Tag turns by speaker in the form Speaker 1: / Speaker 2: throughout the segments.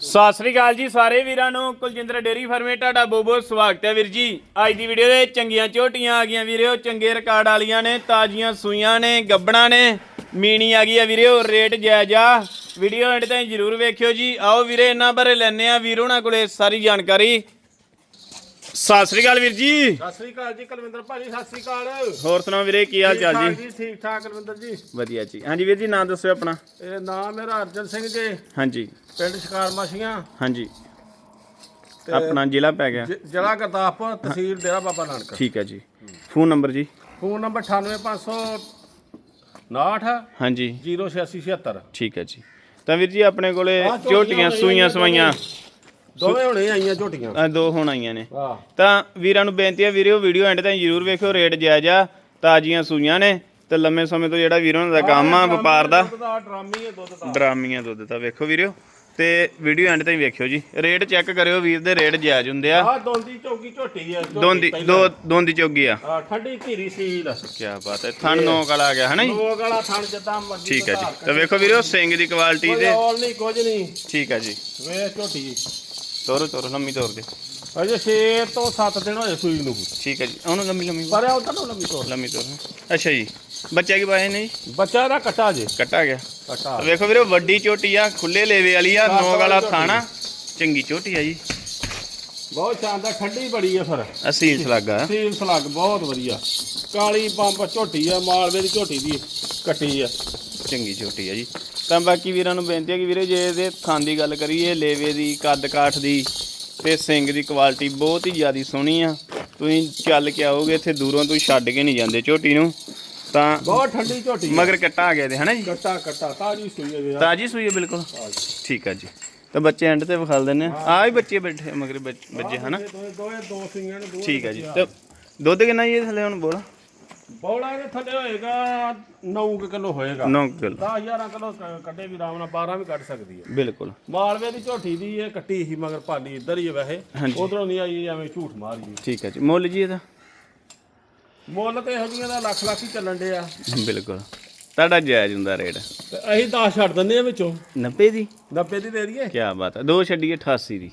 Speaker 1: ਸਤਿ ਸ੍ਰੀ ਅਕਾਲ ਜੀ ਸਾਰੇ ਵੀਰਾਂ ਨੂੰ। ਕੁਲਜਿੰਦਰ ਡੇਰੀ ਫਾਰਮੇ, ਤੁਹਾਡਾ ਬਹੁਤ ਬਹੁਤ ਸਵਾਗਤ ਹੈ ਵੀਰ ਜੀ। ਅੱਜ ਦੀ ਵੀਡੀਓ ਦੇ ਚੰਗੀਆਂ ਝੋਟੀਆਂ ਆ ਗਈਆਂ ਵੀਰਿਓ ਚੰਗੇ ਰਿਕਾਰਡ ਵਾਲੀਆਂ ਨੇ, ਤਾਜ਼ੀਆਂ ਸੂਈਆਂ ਨੇ, ਗੱਬਣਾ ਨੇ। ਮੀਣੀ ਆ ਗਈ ਆ ਵੀਰਿਓ ਰੇਟ ਜਾਇਜ਼ ਆ। ਵੀਡੀਓ ਐਂਡ ਤਾਈਂ ਜਰੂਰ ਵੇਖਿਓ ਜੀ। ਆਓ ਵੀਰੇ, ਇਹਨਾਂ ਬਾਰੇ ਲੈਣੇ ਆ ਵੀਰ ਉਹਨਾਂ ਕੋਲੇ ਸਾਰੀ ਜਾਣਕਾਰੀ। ਸਤਿ ਸ੍ਰੀ ਅਕਾਲ ਵੀਰ ਜੀ।
Speaker 2: ਸਤਿ ਸ੍ਰੀ ਅਕਾਲ ਜੀ ਕੁਲਵਿੰਦਰ ਭਾਜੀ ਸਤਿ ਸ੍ਰੀ ਅਕਾਲ।
Speaker 1: ਹੋਰ ਸੁਣਾਓ ਵੀਰੇ ਕੀ ਹਾਲ ਚਾਲ ਜੀ?
Speaker 2: ਠਾਕ ਠੀਕ ਠਾਕ ਕੁਲਵਿੰਦਰ ਜੀ।
Speaker 1: ਵਧੀਆ ਜੀ। ਹਾਂਜੀ ਵੀਰ ਜੀ ਨਾਮ ਦੱਸਿਓ ਆਪਣਾ।
Speaker 2: ਇਹ ਨਾਮ ਮੇਰਾ ਅਰਜਨ ਸਿੰਘ ਜੀ।
Speaker 1: ਹਾਂਜੀ।
Speaker 2: ਪਿੰਡ ਸ਼ਿਕਾਰ ਮਾਸ਼ੀਆਂ
Speaker 1: ਹਾਂਜੀ ਆਪਣਾ ਜ਼ਿਲ੍ਹਾ ਪੈ ਗਿਆ।
Speaker 2: ਜ਼ਿਲ੍ਹਾ ਗੁਰਦਾਸਪੁਰ ਤਹਿਸੀਲ ਡੇਰਾ ਬਾਬਾ ਨਾਨਕ।
Speaker 1: ਠੀਕ ਹੈ ਜੀ। ਫੋਨ ਨੰਬਰ ਜੀ?
Speaker 2: ਫੋਨ ਨੰਬਰ 98559
Speaker 1: ਹਾਂਜੀ।
Speaker 2: 08676
Speaker 1: ਠੀਕ ਹੈ ਜੀ। ਤਾਂ ਵੀਰ ਜੀ ਆਪਣੇ ਕੋਲੇ
Speaker 2: ਝੋਟੀਆਂ
Speaker 1: ਸੂਈਆਂ ਸਵਾਈਆਂ।
Speaker 2: ਦੋਵੇਂ ਹੁਣੇ ਆਈਆਂ ਝੋਟੀਆਂ।
Speaker 1: ਆਹ ਦੋ ਹੁਣ ਆਈਆਂ ਨੇ।
Speaker 2: ਵਾਹ
Speaker 1: ਤਾਂ ਵੀਰਾਂ ਨੂੰ ਬੇਨਤੀ ਹੈ ਵੀਡੀਓ ਵੀਡੀਓ ਐਂਡ ਤਾਈਂ ਜਰੂਰ ਵੇਖਿਓ ਰੇਟ ਜਾਇਜ਼ ਆ ਤਾਜ਼ੀਆਂ ਸੂਈਆਂ ਨੇ। ਤੇ ਲੰਮੇ ਸਮੇਂ ਤੋਂ ਜਿਹੜਾ ਵੀਰਾਂ ਦਾ ਕੰਮ ਆ ਵਪਾਰ ਦਾ।
Speaker 2: ਦੁੱਧ ਦਾ ਡਰਾਮੀ ਹੈ ਦੁੱਧ ਦਾ।
Speaker 1: ਡਰਾਮੀਆਂ ਦੁੱਧ ਦਾ ਵੇਖੋ ਵੀਰਿਓ। ਤੇ ਵੀਡੀਓ ਐਂਡ ਤਾਈਂ ਵੇਖਿਓ ਜੀ। ਰੇਟ ਚੈੱਕ ਕਰਿਓ ਵੀਰ ਦੇ ਰੇਟ ਜਾਇਜ਼ ਹੁੰਦੇ ਆ।
Speaker 2: ਆਹ ਦੋਂਦੀ ਚੌਕੀ ਝੋਟੀ ਹੈ ਝੋਟੀ
Speaker 1: ਦੋਂਦੀ
Speaker 2: ਪਹਿਲਾਂ।
Speaker 1: ਦੋ ਦੋਂਦੀ ਚੋਗੀ ਆ।
Speaker 2: ਆਹ, ਠੰਡੀ ਧੀਰੀ ਸੀਲ।
Speaker 1: ਕੀ ਬਾਤ ਹੈ ਥਣ ਨੌ ਕਲ ਆ ਗਿਆ ਹਨਾ ਜੀ?
Speaker 2: ਲੋਕ ਵਾਲਾ ਥਣ ਜਿੱਦਾਂ ਮਰਜ਼ੀ
Speaker 1: ਠੀਕ ਹੈ ਜੀ। ਤਾਂ ਵੇਖੋ ਵੀਰਿਓ ਸਿੰਘ ਦੀ ਕੁਆਲਿਟੀ ਤੇ
Speaker 2: ਔਲ ਨਹੀਂ ਕੁਝ ਨਹੀਂ।
Speaker 1: ਠੀਕ ਹੈ ਜੀ।
Speaker 2: ਵੇ ਝੋਟੀ
Speaker 1: ਤੋਰੋ ਤੋਰੋ ਲੰਮੀ ਤੋਰ ਦੇ।
Speaker 2: ਅਜੇ 6 ਤੋਂ 7 ਦਿਨ ਹੋਏ ਸੂਈ ਨੂੰ।
Speaker 1: ਠੀਕ ਹੈ ਜੀ। ਉਹਨੂੰ ਲੰਮੀ ਲੰਮੀ
Speaker 2: ਪਰ ਉਧਰ ਨੂੰ ਲੰਮੀ ਤੋਰ।
Speaker 1: ਲੰਮੀ ਤੋਰ। ਅੱਛਾ ਜੀ। ਬੱਚਾ ਕੀ ਪਾਏ ਨੇ ਜੀ?
Speaker 2: ਬੱਚਾ ਇਹਦਾ ਕੱਟਾ ਜੇ।
Speaker 1: ਕੱਟਾ ਗਿਆ।
Speaker 2: ਕੱਟਾ।
Speaker 1: ਵੇਖੋ ਵੀਰੋ ਵੱਡੀ ਝੋਟੀ ਆ ਖੁੱਲੇ ਲੇਵੇ ਵਾਲੀ ਆ ਨੋਕ ਵਾਲਾ ਥਾਣਾ। ਚੰਗੀ ਝੋਟੀ ਆ ਜੀ।
Speaker 2: ਬਹੁਤ ਸ਼ਾਨਦਾਰ ਠੰਡੀ ਬੜੀ ਆ ਫਿਰ।
Speaker 1: ਅਸੀਲ ਸਲਾਗਾ
Speaker 2: ਸੀਲ ਸਲੱਗ ਬਹੁਤ ਵਧੀਆ। ਕਾਲੀ ਪੰਪ ਝੋਟੀ ਆ ਮਾਲਵੇ ਦੀ ਝੋਟੀ ਦੀ ਕੱਟੀ ਆ।
Speaker 1: ਚੰਗੀ ਝੋਟੀ ਆ ਜੀ। ਤਾਂ ਬਾਕੀ ਵੀਰਾਂ ਨੂੰ ਬੇਨਤੀ ਹੈ ਕਿ ਵੀਰੇ ਜੇ ਇਹਦੇ ਥਾਂ ਦੀ ਗੱਲ ਕਰੀਏ ਲੇਵੇ ਦੀ ਕੱਦ ਕਾਠ ਦੀ ਤੇ ਸਿੰਘ ਦੀ ਕੁਆਲਿਟੀ ਬਹੁਤ ਹੀ ਜ਼ਿਆਦੀ ਸੋਹਣੀ ਆ। ਤੁਸੀਂ ਚੱਲ ਕੇ ਆਓਗੇ ਇੱਥੇ ਦੂਰੋਂ ਤੁਸੀਂ ਛੱਡ ਕੇ ਨਹੀਂ ਜਾਂਦੇ ਝੋਟੀ ਨੂੰ। ਤਾਂ
Speaker 2: ਬਹੁਤ ਠੰਡੀ ਝੋਟੀ ਆ।
Speaker 1: ਮਗਰ ਕੱਟਾ ਆ ਗਿਆ ਇਹਦੇ ਹਨਾ ਜੀ?
Speaker 2: ਕੱਟਾ ਕੱਟਾ ਤਾਜੀ ਸੂਈ ਆ ਜਿਹੜਾ
Speaker 1: ਤਾਜੀ ਸੂਈ ਹੈ ਬਿਲਕੁਲ। ਠੀਕ ਆ ਜੀ। ਤਾਂ ਬੱਚੇ ਐਂਡ ਤੇ ਵਿਖਾਲ ਦਿੰਨੇ ਆ। ਆਹ ਵੀ ਬੱਚੇ ਬੈਠੇ ਆ ਮਗਰ ਬੱਚੇ ਹਨਾ?
Speaker 2: ਦੋਏ ਦੋ ਸੂਈਆਂ ਨੇ
Speaker 1: ਠੀਕ ਆ ਜੀ। ਤੇ ਦੁੱਧ ਕਿੰਨਾ ਜੀ ਥੱਲੇ ਹੁਣ ਬੋਲ?
Speaker 2: ਬੌਲਾ ਦੇ ਥੱਲੇ ਹੋਏਗਾ 9 ਕਿਲੋ ਹੋਏਗਾ।
Speaker 1: 9 ਕਿਲੋ।
Speaker 2: 10 11 ਕਿਲੋ ਕੱਢੇ ਵੀ ਆਰਾਮ ਨਾਲ 12 ਵੀ ਕੱਢ ਸਕਦੀ ਹੈ।
Speaker 1: ਬਿਲਕੁਲ।
Speaker 2: ਮਾਲਵੇ ਦੀ ਝੋਟੀ ਦੀ ਇਹ ਕੱਟੀ ਸੀ ਮਗਰ ਭਾਲੀ ਇੱਧਰ ਹੀ ਵੈਸੇ। ਉਧਰੋਂ ਨਹੀਂ ਆਈ ਐਵੇਂ ਝੂਠ ਮਾਰੀ
Speaker 1: ਠੀਕ ਹੈ ਜੀ। ਮੁੱਲ ਜੀ ਇਹਦਾ?
Speaker 2: ਮੁੱਲ ਤੇ ਇਹੋ ਜਿਹੀਆਂ ਦਾ ਲੱਖ ਲੱਖ ਹੀ ਚੱਲਣ ਡਿਆ।
Speaker 1: ਬਿਲਕੁਲ। ਤੁਹਾਡਾ ਜਾਇਜ਼ ਹੁੰਦਾ ਰੇਟ।
Speaker 2: ਅਸੀਂ 10 ਛੱਡ ਦਿੰਦੇ ਆ ਵਿੱਚੋਂ।
Speaker 1: 90 ਦੀ?
Speaker 2: 90 ਦੀ ਦੇ ਦਈਏ?
Speaker 1: ਕੀ ਬਾਤ ਹੈ। ਦੋ ਛੱਡੀਏ 88 ਦੀ।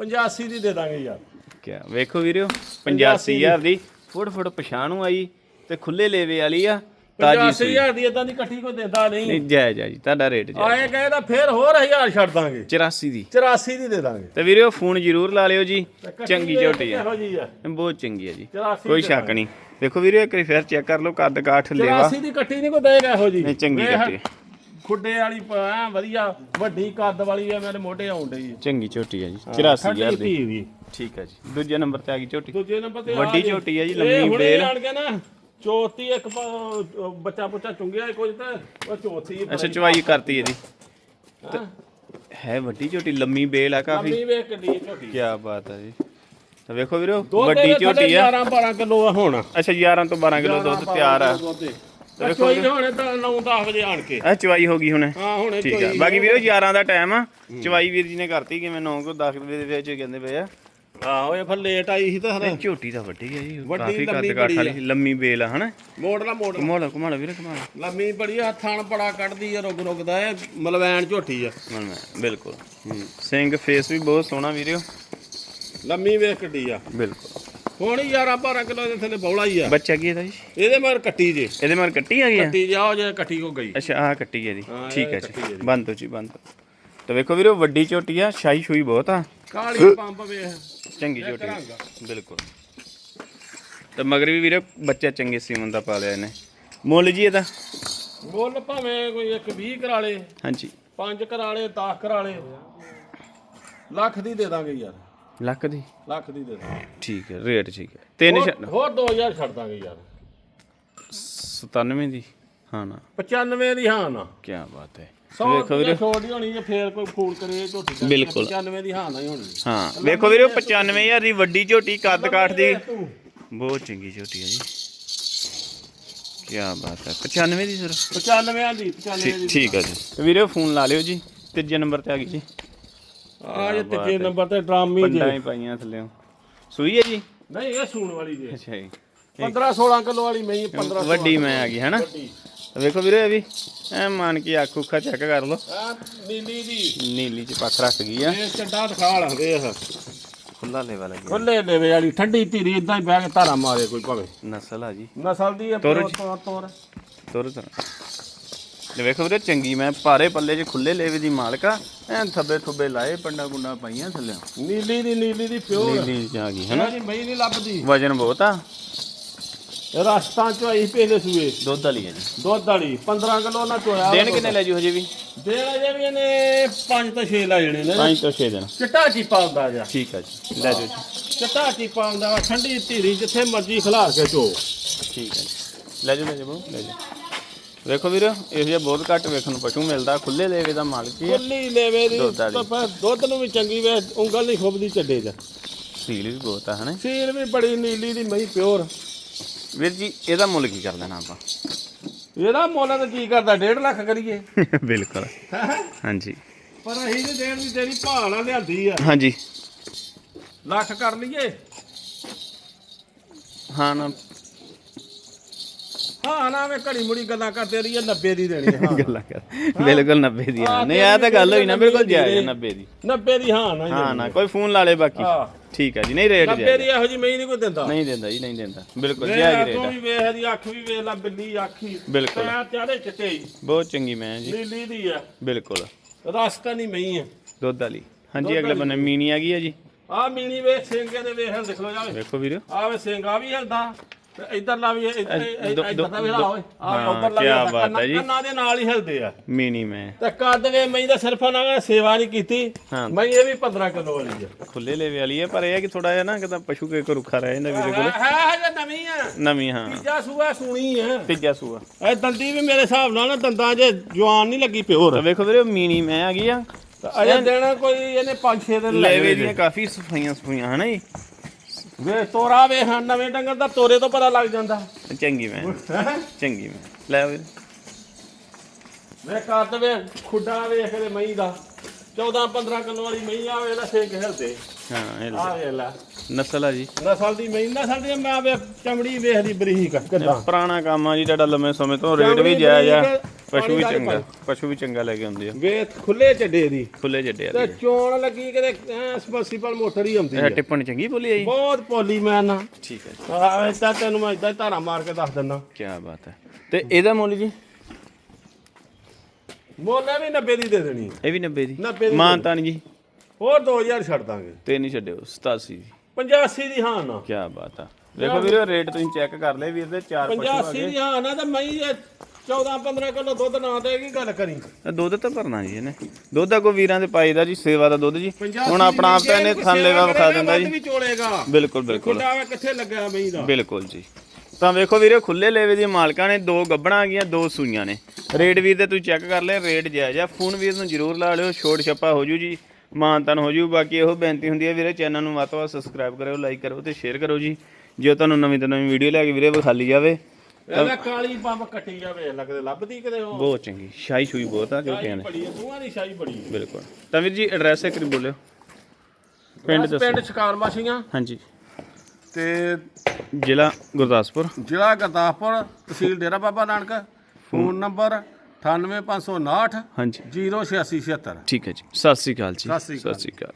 Speaker 2: 85 ਦੀ ਦੇ ਦਾਂਗੇ ਯਾਰ।
Speaker 1: ਕੀ ਵੇਖੋ ਵੀਰਿਓ 85000 ਦੀ। ਫੁੱਟ ਫੁੱਟ ਪਛਾਣੂ ਆਈ। ਤੇ ਖੁੱਲੇ ਲੇਵੇ ਵਾਲੀ ਆ ਤਾਜੀ ਸੂਈ।
Speaker 2: 85000 ਦੀ ਇਦਾਂ ਦੀ ਇਕੱਠੀ ਕੋਈ ਦਿੰਦਾ ਨਹੀਂ।
Speaker 1: ਨਹੀਂ ਜਾਇਜ਼ ਆ ਜੀ ਤੁਹਾਡਾ ਰੇਟ ਜਾਇਜ਼
Speaker 2: ਆਏ ਗਏ ਤਾਂ ਫੇਰ ਹੋਰ 1000 ਛੱਡ ਦਾਂਗੇ।
Speaker 1: 84 ਦੀ।
Speaker 2: 84 ਦੀ ਦੇ ਦਾਂਗੇ।
Speaker 1: ਤੇ ਵੀਰਿਓ ਫੋਨ ਜ਼ਰੂਰ ਲਾ ਲਿਓ ਜੀ ਚੰਗੀ ਝੋਟੀ ਆ।
Speaker 2: ਕਿਹੋ ਆ?
Speaker 1: ਬਹੁਤ ਚੰਗੀ ਆ ਜੀ
Speaker 2: 84
Speaker 1: ਕੋਈ ਸ਼ੱਕ ਨਹੀਂ। ਦੇਖੋ ਵੀਰੇ ਇੱਕ ਵਾਰੀ ਫਿਰ ਚੈੱਕ ਕਰ ਲਓ ਕੱਦ ਕਾਠ ਲੇਵਾ।
Speaker 2: 84 ਦੀ ਇਕੱਠੀ ਨਹੀਂ ਕੋਈ ਦੇਗਾ ਇਹੋ ਜੀ।
Speaker 1: ਨਹੀਂ, ਚੰਗੀ ਕੱਟੀ।
Speaker 2: ਖੁੱਡੇ ਵਾਲੀ ਐ ਵਧੀਆ ਵੱਡੀ ਕੱਦ ਵਾਲੀ ਆ ਮੇਰੇ ਮੋਢੇ ਆਉਣ ਡਈ
Speaker 1: ਚੰਗੀ ਝੋਟੀ ਆ ਜੀ 84000 ਦੀ। ਠੀਕ ਹੈ ਜੀ ਦੂਜੇ ਨੰਬਰ ਤੇ ਆ ਗਈ ਝੋਟੀ।
Speaker 2: ਦੂਜੇ ਨੰਬਰ ਤੇ
Speaker 1: ਵੱਡੀ
Speaker 2: ਆ ਜੀ।
Speaker 1: ਝੋਟੀ ਆ ਜੀ, ਲੰਮੀ ਬੇਲ।
Speaker 2: ਚੌਥੀ ਇੱਕ ਪ- ਬੱਚਾ ਪੁੱਚਾ ਚੁੰਗਿਆ ਕੁਝ ਤਾਂ ਉਹ ਚੌਥੀ ਹੀ
Speaker 1: ਅੱਛਾ ਚਵਾਈ ਕਰਤੀ ਇਹਦੀ। ਤੇ ਹੈ ਵੱਡੀ ਝੋਟੀ ਲੰਮੀ ਬੇਲ ਆ ਕਾਫੀ।
Speaker 2: ਲੰਮੀ ਵੇਖ ਕਿੱਡੀ ਝੋਟੀ।
Speaker 1: ਕੀ ਬਾਤ ਹੈ ਜੀ। ਤਾਂ ਵੇਖੋ ਵੀਰੋ ਵੱਡੀ ਝੋਟੀ ਆ।
Speaker 2: 11 12 ਕਿਲੋ ਆ ਹੁਣ।
Speaker 1: ਅੱਛਾ 11 ਤੋਂ 12 ਕਿਲੋ ਦੁੱਧ ਤਿਆਰ ਆ।
Speaker 2: ਤੇ। ਕੋਈ ਹੋਣੇ ਤਾਂ 9 10 ਵਜੇ ਆਣ ਕੇ।
Speaker 1: ਆ ਚਵਾਈ ਹੋ ਗਈ ਹੁਣੇ।
Speaker 2: ਹਾਂ ਹੁਣੇ
Speaker 1: ਠੀਕ ਆ। ਬਾਕੀ ਵੀਰੋ 11 ਦਾ ਟਾਈਮ ਆ। ਚਵਾਈ ਵੀਰ ਜੀ ਨੇ ਕਰਤੀ ਕਿਵੇਂ 9 ਕੋ 10 ਵਜੇ ਦੇ ਵਿੱਚ ਕਹਿੰਦੇ ਪਏ ਆ।
Speaker 2: ਆਹੋ ਇਹ ਫਿਰ ਲੇਟ ਆਈ ਸੀ ਤਾਂ ਹਰ
Speaker 1: ਝੋਟੀ ਤਾਂ ਵੱਡੀ ਹੈ ਜੀ
Speaker 2: ਵੱਡੀ,
Speaker 1: ਕਾਫੀ ਕੱਦ ਕਾਠ
Speaker 2: ਬੜੀ
Speaker 1: ਵਾਲੀ ਲੰਮੀ ਬੇਲ ਆ ਹਨਾ?
Speaker 2: ਮੋੜਲਾ ਮੋੜ
Speaker 1: ਘੁਮਾਲਾ ਘੁਮਾਲਾ ਵੀਰੇ ਘੁਮਾਲਾ
Speaker 2: ਲੰਮੀ ਬੜੀ ਆ ਥਣ ਬੜਾ ਕੱਢਦੀ ਆ ਰੁਕ ਰੁਕਦਾ ਇਹ ਮਲਵੈਣ ਝੋਟੀ ਆ।
Speaker 1: ਮਨ ਮੈਂ ਬਿਲਕੁਲ ਸਿੰਘ ਫੇਸ ਵੀ ਬਹੁਤ ਸੋਹਣਾ ਵੀਰਿਓ।
Speaker 2: ਲੰਮੀ ਵੇਖ ਕਿੱਡੀ ਆ।
Speaker 1: ਬਿਲਕੁਲ।
Speaker 2: ਹੁਣ ਹੀ 11 12 ਕਿਲੋ ਦੇ ਥੱਲੇ ਬੌਲਾ ਹੀ ਆ।
Speaker 1: ਬੱਚਾ ਕੀ ਇਹਦਾ ਜੀ?
Speaker 2: ਇਹਦੇ ਮਗਰ ਕੱਟੀ ਜੇ।
Speaker 1: ਇਹਦੇ ਮਰ ਕੱਟੀ ਆ ਗਈ ਆ?
Speaker 2: ਕੱਟੀ ਜਾਓ ਜੇ ਕੱਟੀ ਹੋ ਗਈ।
Speaker 1: ਅੱਛਾ ਆਹ ਕੱਟੀ ਹੈ ਜੀ।
Speaker 2: ਹਾਂ,
Speaker 1: ਠੀਕ
Speaker 2: ਇਹ
Speaker 1: ਹੈ
Speaker 2: ਕੱਟੀ ਹੈ
Speaker 1: ਜੀ।
Speaker 2: ਜੀ।
Speaker 1: ਬੰਦ ਤੋਂ ਜੀ ਬੰਦ। ਤੋਂ। ਤਾਂ ਵੇਖੋ ਵੀਰੋ ਵੱਡੀ ਝੋਟੀ ਆ ਸ਼ਾਹੀ ਸ਼ੂਈ ਬਹੁਤ ਆ।
Speaker 2: ਕਾਲੀ ਪੰਪ ਵੇਖ
Speaker 1: ਚੰਗੀ ਝੋਟੀ। ਬਿਲਕੁਲ। ਤਾਂ ਮਗਰ ਵੀ ਵੀਰੇ ਬੱਚਾ ਚੰਗੇ ਸੀਮਨ ਦਾ ਪਾ ਲਿਆ ਇਹਨੇ। ਮੁੱਲ ਜੀ ਇਹਦਾ?
Speaker 2: ਮੁੱਲ ਭਾਵੇਂ ਕੋਈ ਇੱਕ 20 ਕਰਾ ਲੇ
Speaker 1: ਹਾਂਜੀ।
Speaker 2: 5 ਕਰਾ ਲੇ 10 ਕਰਾ ਲੇ। ਲੱਖ ਦੀ ਦੇ ਦਾਂਗੇ ਯਾਰ।
Speaker 1: ਲੱਖ ਦੀ?
Speaker 2: ਲੱਖ ਦੀ ਦੇ ਦਾਂਗੇ।
Speaker 1: ਠੀਕ ਹੈ ਰੇਟ ਠੀਕ ਹੈ। ਤਿੰਨ
Speaker 2: ਹੋਰ-
Speaker 1: ਛੱਡ
Speaker 2: ਹੋਰ 2000 ਛੱਡ ਦਾਂਗੇ ਯਾਰ।
Speaker 1: 97 ਦੀ। ਹਾਂ ਨਾ।
Speaker 2: 95 ਦੀ ਹਾਂ ਨਾ।
Speaker 1: ਕੀ ਬਾਤ ਹੈ।
Speaker 2: 100
Speaker 1: ਵੇਖੋ ਵੀਰੇ।
Speaker 2: ਦੀ ਹੋਣੀ ਜੇ ਫੇਰ ਕੋਈ ਫੂਲ ਕਰੇ ਝੋਟੀ ਦਾ।
Speaker 1: ਬਿਲਕੁਲ।
Speaker 2: 95 ਦੀ ਹਾਂ ਨਾ ਹੀ ਹੋਣੀ।
Speaker 1: ਹਾਂ ਵੇਖੋ ਵੀਰੇ 95000 ਦੀ ਵੱਡੀ ਝੋਟੀ ਕੱਦ ਕਾਠ ਦੀ। ਬਹੁਤ ਚੰਗੀ ਝੋਟੀ ਹੈ ਜੀ। ਕੀ ਬਾਤ ਹੈ 95 ਦੀ ਸਿਰਫ
Speaker 2: 95 ਦੀ 95 ਦੀ।
Speaker 1: ਠੀਕ ਹੈ ਜੀ। ਤੇ ਵੀਰੇ ਫੋਨ ਲਾ ਲਿਓ ਜੀ ਤੀਜੇ ਨੰਬਰ ਤੇ ਆ ਗਈ ਜੀ।
Speaker 2: ਆ ਜੇ ਤੀਜੇ ਨੰਬਰ ਤੇ ਡਰਾਮੀ
Speaker 1: ਪੰਡਾਂ
Speaker 2: ਜੇ
Speaker 1: ਹੀ ਪਾਈਆਂ ਥੱਲੇ। ਸੂਈ ਹੈ ਜੀ?
Speaker 2: ਨਹੀਂ ਇਹ ਸੂਣ ਵਾਲੀ ਜੇ।
Speaker 1: ਅੱਛਾ ਜੀ।
Speaker 2: 15 16 ਕਿਲੋ ਵਾਲੀ ਮਹੀਂ 15
Speaker 1: ਵੱਡੀ ਮੈਂ ਆ ਗਈ ਹੈ ਨਾ?
Speaker 2: ਵੱਡੀ।
Speaker 1: ਵੇਖੋ ਵੀਰੇ ਇਹ ਵੀ। ਐ ਮਾਨ ਕੀ ਅੱਖ ਉੱਖਾ ਚੈੱਕ ਕਰ ਲਓ।
Speaker 2: ਆ ਨੀਲੀ ਦੀ
Speaker 1: ਨੀਲੀ ਚ ਪੱਖ ਰੱਖ ਗਈ ਆ।
Speaker 2: ਇਹ ਚੱਡਾ ਦਿਖਾ ਲਾਂਦੇ ਆ।
Speaker 1: ਖੁੱਲਾ ਲੈਵਾ ਲੱਗਿਆ
Speaker 2: ਖੁੱਲੇ ਲੈਵੇ ਵਾਲੀ ਠੰਡੀ ਧੀਰੀ ਇਦਾਂ ਹੀ ਬਹਿ ਕੇ ਧਾਰਾ ਮਾਰੇ ਕੋਈ ਭਾਵੇਂ।
Speaker 1: ਨਸਲ ਆ ਜੀ।
Speaker 2: ਨਸਲ ਦੀ ਹੈ
Speaker 1: ਤੁਰ
Speaker 2: ਤੋਰ। ਤੋਰ ਤੋਰ।
Speaker 1: ਲੈ ਵੇਖੋ ਵੀਰੇ ਚੰਗੀ ਮੈਂ ਭਾਰੇ ਪੱਲੇ 'ਚ ਖੁੱਲੇ ਲੇਵੇ ਦੀ ਮਾਲਕਾ ਐ ਥੱਬੇ ਥੁੱਬੇ ਲਾਏ ਪੰਡਾ ਗੁੰਡਾ ਪਾਈਆਂ ਥੱਲੇ
Speaker 2: ਨੀਲੀ ਦੀ ਨੀਲੀ ਦੀ ਪਿਓਰ
Speaker 1: ਨੀਲੀ ਚ ਆ ਗਈ
Speaker 2: ਹੈਨਾ?
Speaker 1: ਹਨਾ
Speaker 2: ਜੀ ਮਈ ਨਹੀਂ ਲੱਭਦੀ।
Speaker 1: ਵਜਨ ਬਹੁਤ ਆ।
Speaker 2: ਰਸਤਾਂ ਚ ਆਈ ਪਹਿਲੇ ਸੂਏ।
Speaker 1: ਦੁੱਧ ਵਾਲੀ ਹੈ ਜੀ
Speaker 2: ਦੁੱਧ ਵਾਲੀ 15 ਕਿਲੋ ਨਾ ਚੋਇਆ
Speaker 1: ਦਿਨ ਕਿੰਨੇ ਲੈ ਜੂ ਹਜੇ ਵੀ?
Speaker 2: ਦੇਣਾ ਜੇ ਵੀ ਇਹਨੇ 5 ਤੋਂ 6 ਲੈ ਜਣੇ ਨੇ।
Speaker 1: 5 ਤੋਂ 6 ਦਿਨ
Speaker 2: ਚਿੱਟਾ ਚੀਪਾ ਹੁੰਦਾ ਜਾ?
Speaker 1: ਠੀਕ ਆ ਜੀ ਲੈ ਜੀ।
Speaker 2: ਚਿੱਟਾ ਚੀਪਾ ਹੁੰਦਾ ਵਾ? ਠੰਡੀ ਧੀਰੀ ਜਿੱਥੇ ਮਰਜ਼ੀ ਖਿਲਾਰ ਕੇ ਚੋ।
Speaker 1: ਠੀਕ ਹੈ ਜੀ। ਲੈ ਜਾਓ ਲੈ ਜਾਓ ਲੈ ਜਾਓ। ਵੇਖੋ ਵੀਰ ਇਹ ਜਿਹਾ ਬਹੁਤ ਘੱਟ ਵੇਖਣ ਨੂੰ ਪਸ਼ੂ ਮਿਲਦਾ। ਖੁੱਲੇ ਲੇਵੇ ਦਾ ਮਾਲਕ ਹੀ ਹੈ
Speaker 2: ਖੁੱਲੀ ਲੈਵੇ ਦੀ
Speaker 1: ਦੁੱਧ
Speaker 2: ਨੂੰ ਵੀ ਚੰਗੀ ਵੇ ਉਂਗਲ ਨਹੀਂ ਖੁੱਬਦੀ ਚੱਡੇ ਚ।
Speaker 1: ਸੀਲ ਵੀ ਬਹੁਤ ਆ ਹਨਾ
Speaker 2: ਸੀਲ ਵੀ ਬੜੀ ਨੀਲੀ ਦੀ ਮਈ ਪਿਓਰ।
Speaker 1: ਵੀਰ ਜੀ ਇਹਦਾ ਮੁੱਲ ਕੀ ਕਰ ਦੇਣਾ ਆਪਾਂ?
Speaker 2: ਇਹਦਾ ਮੁੱਲ ਤਾਂ ਕੀ ਕਰਦਾ 1.5 ਲੱਖ ਕਰੀਏ।
Speaker 1: ਬਿਲਕੁਲ। ਹਾਂਜੀ।
Speaker 2: ਪਰ ਅਸੀਂ ਤੇ ਦੇਣ ਦੀ ਤੇਰੀ ਭਾਅ ਨਾਲ ਲਿਆਂਦੀ ਆ।
Speaker 1: ਹਾਂਜੀ।
Speaker 2: ਲੱਖ ਕਰ ਲਈਏ।
Speaker 1: ਹਾਂ ਨਾ।
Speaker 2: ਹਾਂ ਨਾ ਵੇ ਘੜੀ ਮੁੜੀ ਗੱਲਾਂ ਕਰਦੇ ਰਹੀਏ 90 ਦੀ ਦੇਣੀ ਹਾਂ।
Speaker 1: ਗੱਲਾਂ ਕਰ ਬਿਲਕੁਲ 90 ਦੀ ਹਾਂ ਨਹੀਂ ਇਹ ਤਾਂ ਗੱਲ ਹੋਈ ਨਾ ਬਿਲਕੁਲ ਜਾਇਜ਼ 90 ਦੀ।
Speaker 2: 90 ਦੀ ਹਾਂ ਨਾ
Speaker 1: ਹਾਂ ਨਾ ਕੋਈ ਫੋਨ ਲਾ ਲੇ ਬਾਕੀ।
Speaker 2: ਹਾਂ।
Speaker 1: ਠੀਕ ਹੈ ਜੀ ਨਹੀਂ ਰੇਟ
Speaker 2: 90
Speaker 1: ਜਾਇਜ਼
Speaker 2: ਦੀ ਇਹੋ ਜੀ ਮੈਂ ਨਹੀਂ ਕੋਈ ਦਿੰਦਾ।
Speaker 1: ਨਹੀਂ ਦਿੰਦਾ ਜੀ ਨਹੀਂ ਦਿੰਦਾ। ਬਿਲਕੁਲ
Speaker 2: ਵੇ
Speaker 1: ਜਾਇਜ਼ ਰੇਟ
Speaker 2: ਤੂੰ ਵੀ ਵੇਖ ਦੀ ਅੱਖ ਵੀ ਵੇਖ ਲੈ ਬਿੱਲੀ ਅੱਖੀ
Speaker 1: ਬਿਲਕੁਲ।
Speaker 2: ਪੈਰ ਚਾਰੇ ਚਿੱਟੇ ਹੀ।
Speaker 1: ਬਹੁਤ ਚੰਗੀ ਮੈਂ ਜੀ।
Speaker 2: ਨੀਲੀ ਦੀ ਆ।
Speaker 1: ਬਿਲਕੁਲ।
Speaker 2: ਰਸਤਾ ਨਹੀਂ ਮਈ ਆ।
Speaker 1: ਦੁੱਧ ਵਾਲੀ। ਹਾਂਜੀ ਅਗਲੇ ਬੰਨੇ ਮੀਨੀ ਆ ਗਈ ਹੈ ਜੀ।
Speaker 2: ਆ ਮੀਣੀ ਵੇਖ ਸਿੰਘੇ ਦੇ ਵੇਖ ਦੇਖ ਲੋ ਜਾਵੇ।
Speaker 1: ਵੇਖੋ ਵੀਰ।
Speaker 2: ਆ ਵੇ ਸਿੰਘ ਆ ਵੀ ਹਿਲਦਾ। ਇਧਰ ਲਾ ਵੀ ਇਧਰ ਦਾ ਵੀ ਲਾ ਓਏ। ਆ
Speaker 1: ਹਾਂ,
Speaker 2: ਉੱਪਰ ਲਾ ਵੀ ਕੰਨਾਂ- ਦੇ ਨਾਲ ਹੀ ਹਿਲਦੇ ਆ।
Speaker 1: ਮੀਨੀ ਮੈਂ।
Speaker 2: ਤੇ ਕੱਦ ਵੇ ਮੈਂ ਦਾ ਸਿਰਫ ਉਹਨਾਂ ਸੇਵਾ ਨਹੀਂ ਕੀਤੀ। ਮੈਂ ਇਹ ਵੀ 15 ਕਿਲੋ ਵਾਲੀ ਆ।
Speaker 1: ਖੁੱਲੇ ਲੇਵੇ ਵਾਲੀ ਹੈ ਪਰ ਇਹ ਕਿ ਥੋੜਾ ਜਿਹਾ ਨਾ ਕਿਤਾ ਪਸ਼ੂ ਕੇ ਕੋ ਰੁੱਖਾ ਰਹਿ ਜਾਂਦਾ ਵੀਰੇ ਕੋਲ।
Speaker 2: ਹੈ ਹਜੇ ਨਵੀਂ ਆ।
Speaker 1: ਨਵੀਂ ਹਾਂ।
Speaker 2: ਤੀਜਾ ਸੂਆ ਸੁਣੀ ਆ।
Speaker 1: ਤੀਜਾ ਸੂਆ।
Speaker 2: ਇਹ ਦੰਦੀ ਵੀ ਮੇਰੇ ਹਿਸਾਬ ਨਾਲ ਨਾ ਦੰਦਾਂ 'ਚ ਜਵਾਨ ਨਹੀਂ ਲੱਗੀ ਪਿਓਰ।
Speaker 1: ਵੇਖੋ ਵੀਰੇ ਮੀਨੀ ਮੈਂ ਆ ਗਈ ਆ।
Speaker 2: ਅਜੇ ਦੇਣਾ ਕੋਈ ਇਹਨੇ 5-6 ਦਿਨ ਲੈ
Speaker 1: ਲੇਵੇ ਦੀਆਂ ਕਾਫੀ ਸਫਾਈਆਂ ਸਫਾਈਆਂ ਹਨਾ ਜੀ?
Speaker 2: ਵੇ ਤੋਰਾ ਵੇ ਹਾਂ ਨਵੇਂ ਡੰਗਰ ਦਾ ਤੋਰੇ ਤੋਂ ਪਤਾ ਲੱਗ ਜਾਂਦਾ।
Speaker 1: ਚੰਗੀ ਮੈਂ
Speaker 2: ਹੈਂ?
Speaker 1: ਚੰਗੀ ਮੈਂ ਲੈ ਵੀਰ
Speaker 2: ਵੇ ਕੱਦ ਵੇ ਖੁੱਡਾ ਵੇਖ ਦੇ ਮਹੀਂ ਦਾ। 14-15 ਕਿਲੋ ਵਾਲੀ ਮਹੀਂ ਆ ਵੇਲਾ ਸੇਕ ਹਿਲਦੇ
Speaker 1: ਹਾਂ ਇਹ ਲੈ।
Speaker 2: ਆ ਵੇਖ ਲੈ।
Speaker 1: ਨਸਲ ਆ ਜੀ।
Speaker 2: ਨਸਲ ਦੀ ਮਹੀਂ ਨਸਲ ਦੀ ਮੈਂ ਵੇ ਚਮੜੀ ਵੇਖਦੀ ਬਰੀਕ ਕਿੱਦਾਂ।
Speaker 1: ਪੁਰਾਣਾ ਕੰਮ ਆ ਜੀ ਤੁਹਾਡਾ ਲੰਮੇ ਸਮੇਂ ਤੋਂ ਰੇਟ ਵੀ ਜਾਇਜ਼ ਆ। ਪਸ਼ੂ ਵੀ ਚੰਗਾ ਪਸ਼ੂ ਵੀ ਚੰਗਾ ਲੈ ਕੇ ਆਉਂਦੇ ਆ।
Speaker 2: ਵੇ ਖੁੱਲੇ ਚੱਡੇ ਦੀ।
Speaker 1: ਖੁੱਲੇ ਜੱਡੇ
Speaker 2: ਤੇ
Speaker 1: ਆ
Speaker 2: ਚੋਣ ਲੱਗੀ ਕਿਤੇ ਸਪਰਸੀਬਲ ਮੋਟਰ ਹੀ ਆਉਂਦੀ
Speaker 1: ਇਹ
Speaker 2: ਹੈ
Speaker 1: ਟਿੱਪਣ ਚੰਗੀ ਬੋਲੀ ਆ ਜੀ।
Speaker 2: ਬਹੁਤ ਪੋਲੀ ਮੈਂ ਨਾ
Speaker 1: ਠੀਕ ਹੈ ਜੀ।
Speaker 2: ਆ ਤਾਂ ਤੈਨੂੰ ਮੈਂ ਇਦਾਂ ਧਾਰਾ ਮਾਰ ਕੇ ਦੱਸ ਦਿੰਦਾ।
Speaker 1: ਕੀ ਬਾਤ ਹੈ ਤੇ ਇਹਦਾ ਮੁੱਲ ਜੀ?
Speaker 2: ਮੁੱਲ ਵੀ 90 ਦੀ ਦੇ ਦੇਣੀ
Speaker 1: ਇਹ ਵੀ 90 ਦੀ।
Speaker 2: 90 ਦੀ
Speaker 1: ਮਾਨ ਤਾਨ ਜੀ।
Speaker 2: ਹੋਰ 2000 ਛੱਡ ਦਾਂਗੇ।
Speaker 1: ਤੇ ਨਹੀਂ ਛੱਡਿਓ 87 ਦੀ
Speaker 2: 85 ਦੀ ਹਾਂ ਨਾ।
Speaker 1: ਕੀ ਬਾਤ ਆ। ਵੇਖੋ ਵੀਰੇ ਰੇਟ ਤੁਸੀਂ ਚੈੱਕ ਕਰ ਲੈ ਵੀਰ ਦੇ ਚਾਰ ਪਸ਼ੂ ਆ
Speaker 2: 85
Speaker 1: ਗਏ।
Speaker 2: ਦੀ ਹਾਂ ਨਾ ਤਾਂ ਮੈਂ 14 15 ਕਿਲੋ ਦੁੱਧ ਨਾ ਦੇਗੀ ਗੱਲ ਕਰੀ?
Speaker 1: ਇਹ ਦੁੱਧ ਤਾਂ ਭਰਨਾ ਜੀ ਇਹਨੇ। ਦੁੱਧ ਕੋ ਵੀਰਾਂ ਦੇ ਪਾਈਦਾ ਜੀ ਸੇਵਾ ਦਾ ਦੁੱਧ ਜੀ।
Speaker 2: 85
Speaker 1: ਹੁਣ ਆਪਣਾ ਆਪ ਤਾਂ ਇਹਨੇ ਥਾਨਲੇਵਾ ਵਿਖਾ ਦਿੰਦਾ ਜੀ। ਬਿਲਕੁਲ ਬਿਲਕੁਲ।
Speaker 2: ਕਿੱਥੇ ਲੱਗਾ ਮਹੀਂ ਦਾ?
Speaker 1: ਬਿਲਕੁਲ ਜੀ। ਤਾਂ ਵੇਖੋ ਵੀਰੇ ਖੁੱਲੇ ਲੇਵੇ ਦੀਆਂ ਮਾਲਕਾਂ ਨੇ ਦੋ ਗੱਬਣਾ ਆ ਗਈਆਂ ਦੋ ਸੂਈਆਂ ਨੇ। ਰੇਟ ਵੀਰ ਤੇ ਤੁਸੀਂ ਚੈੱਕ ਕਰ ਲਿਆ ਰੇਟ ਜਾਇਜ਼ ਆ। ਫੋਨ ਵੀਰ ਨੂੰ ਜ਼ਰੂਰ ਲਾ ਲਿਓ ਛੋਟ ਛੱਪਾ ਹੋ ਜੂ ਜੀ ਮਾਨਤਨ ਹੋ ਜੂ। ਬਾਕੀ ਇਹੋ ਬੇਨਤੀ ਹੁੰਦੀ ਹੈ ਵੀਰੇ ਚੈਨਲ ਨੂੰ ਵੱਧ ਤੋਂ ਵੱਧ ਸਬਸਕ੍ਰਾਈਬ ਕਰਿਓ ਲਾਈਕ ਕਰੋ ਤੇ ਸ਼ੇਅਰ ਕਰੋ ਜੀ। ਜੇ ਤੁਹਾਨੂੰ ਨਵੀਂ ਤੋਂ ਨਵੀਂ ਵੀਡੀਓ ਲੈ ਕੇ ਵੀਰੇ ਵਿਖਾਲੀ ਜਾਵੇ
Speaker 2: ਇਹਦਾ ਕਾਲੀ ਬੰਬ ਕੱਟੀ ਜਾਵੇ ਲੱਗਦੇ ਲੱਭਦੀ ਕਿਤੇ ਉਹ।
Speaker 1: ਬਹੁਤ ਚੰਗੀ ਸ਼ਾਹੀ ਸ਼ੂਈ ਬਹੁਤ ਆ ਝੋਟੀਆਂ ਨੇ
Speaker 2: ਬੜੀ ਦੋਹਾਂ ਦੀ ਸ਼ਾਹੀ ਬੜੀ।
Speaker 1: ਬਿਲਕੁਲ। ਤਾਂ ਵੀਰ ਜੀ ਐਡਰੈਸ ਇੱਕ ਵਾਰੀ ਬੋਲਿਓ। ਪਿੰਡ ਦੱਸੋ।
Speaker 2: ਪਿੰਡ ਸ਼ਿਕਾਰ ਮਾਸ਼ੀਆਂ
Speaker 1: ਹਾਂਜੀ।
Speaker 2: ਤੇ
Speaker 1: ਜ਼ਿਲ੍ਹਾ ਗੁਰਦਾਸਪੁਰ।
Speaker 2: ਜ਼ਿਲ੍ਹਾ ਗੁਰਦਾਸਪੁਰ ਤਹਿਸੀਲ ਡੇਰਾ ਬਾਬਾ ਨਾਨਕ। ਫੋਨ ਨੰਬਰ 98559
Speaker 1: ਹਾਂਜੀ।
Speaker 2: 08676
Speaker 1: ਠੀਕ ਹੈ ਜੀ। ਸਤਿ ਸ੍ਰੀ ਅਕਾਲ ਜੀ।
Speaker 2: ਸਤਿ।
Speaker 1: ਸ੍ਰੀ ਅਕਾਲ।